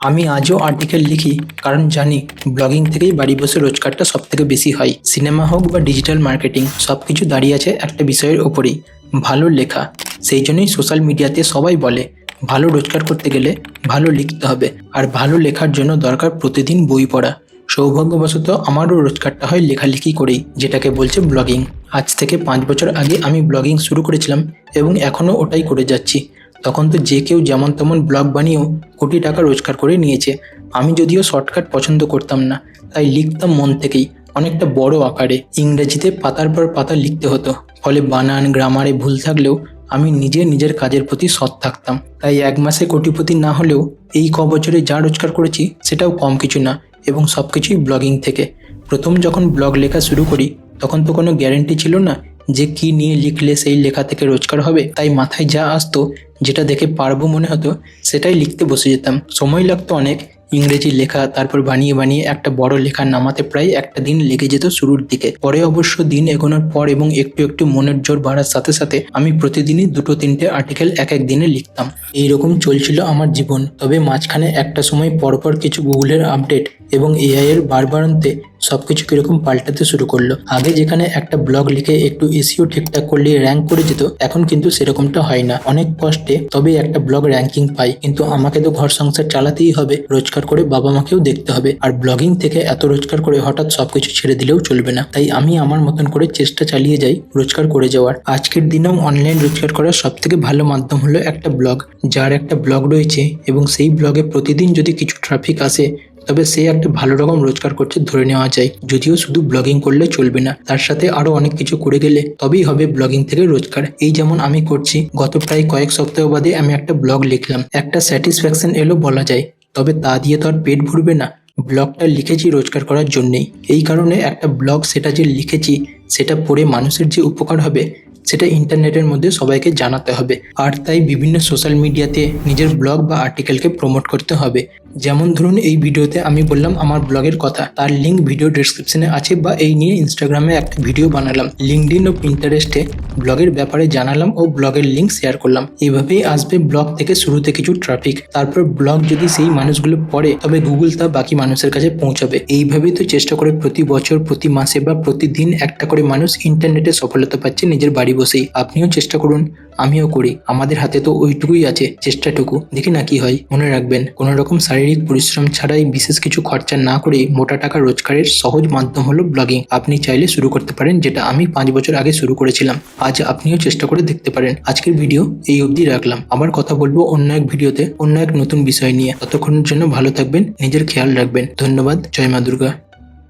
আমি আজও আর্টিকেল লিখি, কারণ জানি ব্লগিং থেকেই বাড়ি বসে রোজগারটা সব থেকে বেশি হয়। সিনেমা হোক বা ডিজিটাল মার্কেটিং সব কিছু দাঁড়িয়ে আছে একটা বিষয়ের ওপরেই। ভালো লেখা, সেই জন্যই সোশ্যাল মিডিয়াতে সবাই বলে, ভালো রোজগার করতে গেলে ভালো লিখতে হবে, আর ভালো লেখার জন্য দরকার প্রতিদিন বই পড়া। সৌভাগ্যবশত আমারও রোজগারটা হয় লেখালেখি করেই, যেটাকে বলছে ব্লগিং আজ থেকে পাঁচ বছর আগে আমি ব্লগিং শুরু করেছিলাম, এবং এখনও ওটাই করে যাচ্ছি। তখন তো যে কেউ যেমন তেমন ব্লগ বানিয়েও কোটি টাকা রোজগার করে নিয়েছে। আমি যদিও শর্টকাট পছন্দ করতাম না, তাই লিখতাম মন থেকেই। অনেকটা বড় আকারে, ইংরেজিতে পাতার পর পাতা লিখতে হতো। ফলে বানান, গ্রামারে ভুল থাকলেও আমি নিজে নিজের কাজের প্রতি সৎ থাকতাম। তাই এক মাসে কোটিপতি না হলেও এই ক বছরে যা রোজগার করেছি সেটাও কম কিছু না, এবং সব কিছুই ব্লগিং থেকে। প্রথম যখন ব্লগ লেখা শুরু করি, তখন তো কোনো গ্যারেন্টি ছিল না যে কি নিয়ে লিখলে সেই লেখা থেকে রোজগার হবে। তাই মাথায় যা আসতো যেটা দেখে পারব মনে হতো, সেটাই লিখতে বসে যেতাম। সময় লাগতো অনেক, ইংরেজি লেখা, তারপর বানিয়ে বানিয়ে একটা বড় লেখা নামাতে প্রায় একটা দিন লেগে যেত শুরুর দিকে। পরে অবশ্য দিন এগোনোর পর এবং একটু একটু মনের জোর বাড়ার সাথে সাথে আমি প্রতিদিনই দুটো তিনটে আর্টিকেল এক এক দিনে লিখতাম। এইরকম চলছিল আমার জীবন। তবে মাঝখানে একটা সময় পরপর কিছু গুগলের আপডেট এবং এআই এর বারবারন্তে সবকিছু কীরকম পাল্টাতে শুরু করল। আগে যেখানে একটা ব্লগ লিখে একটু এসিও ঠিকঠাক করলে র্যাঙ্ক করে যেত, এখন কিন্তু সেরকমটা হয় না। অনেক কষ্টে তবে একটা ব্লগ র্যাঙ্কিং পাই। কিন্তু আমাকে তো ঘর সংসার চালাতেই হবে, রোজগার করে বাবা মাকেও দেখতে হবে। আর ব্লগিং থেকে এত রোজগার করে হঠাৎ সবকিছু ছেড়ে দিলেও চলবে না। তাই আমি আমার মতন করে চেষ্টা চালিয়ে যাই রোজগার করে যাওয়ার। আজকের দিনেও অনলাইন রোজগার করার সব থেকে ভালো মাধ্যম হলো একটা ব্লগ। যার একটা ব্লগ রয়েছে এবং সেই ব্লগে প্রতিদিন যদি কিছু ট্রাফিক আসে তবে সে একটা ভালো রকম রোজগার করছে, ধরে নেওয়া যায়। যদিও শুধু ব্লগিং করলে চলবে না, তার সাথে আরও অনেক কিছু করে গেলে তবেই হবে ব্লগিং থেকে রোজগার। এই যেমন আমি করছি, গত প্রায় কয়েক সপ্তাহ বাদে আমি একটা ব্লগ লিখলাম। একটা স্যাটিসফ্যাকশন এলো বলা যায়, তবে তা দিয়ে তো আর পেট ভরবে না। ব্লগটা লিখেছি রোজগার করার জন্যেই। এই কারণে একটা ব্লগ সেটা যে লিখেছি, সেটা পড়ে মানুষের যে উপকার হবে, সেটা ইন্টারনেটের মধ্যে সবাইকে জানাতে হবে। আর তাই বিভিন্ন সোশ্যাল মিডিয়াতে নিজের ব্লগ বা আর্টিকেলকে প্রমোট করতে হবে। যেমন ধরুন এই ভিডিওতে আমি বললাম আমার ব্লগের কথা, তার লিঙ্ক ভিডিও ডেসক্রিপশনে আছে বা এই নিয়ে ইনস্টাগ্রামে একটা ভিডিও বানালাম। লিঙ্কডিন ও পিন্টারেস্টে ব্লগের ব্যাপারে জানালাম ও ব্লগের লিঙ্ক শেয়ার করলাম। এইভাবেই আসবে ব্লগ থেকে শুরুতে কিছু ট্রাফিক তারপর ব্লগ যদি সেই মানুষগুলো পড়ে, তবে গুগল তা বাকি মানুষের কাছে পৌঁছাবে। এইভাবেই তো চেষ্টা করে প্রতি বছর, প্রতি মাসে বা প্রতিদিন একটা করে মানুষ ইন্টারনেটে সফলতা পাচ্ছে নিজের বাড়ি বসেই। আপনিও চেষ্টা করুন আমিও করি। আমাদের হাতে তো ওইটুকুই আছে। চেষ্টাটুকু। দেখি না কি হয়। মনে রাখবেন কোনো রকম শারীরিক পরিশ্রম ছাড়াই বিশেষ কিছু খরচা না করেই মোটা টাকা রোজগারের সহজ মাধ্যম হলো ব্লগিং আপনি চাইলে শুরু করতে পারেন, যেটা আমি পাঁচ বছর আগে শুরু করেছিলাম। আজ আপনিও চেষ্টা করে দেখতে পারেন। আজকের ভিডিও এই অবধি রাখলাম। আবার কথা বলব অন্য এক ভিডিওতে অন্য এক নতুন বিষয় নিয়ে। ততক্ষণের জন্য ভালো থাকবেন, নিজের খেয়াল রাখবেন। ধন্যবাদ। জয় মা দুর্গা।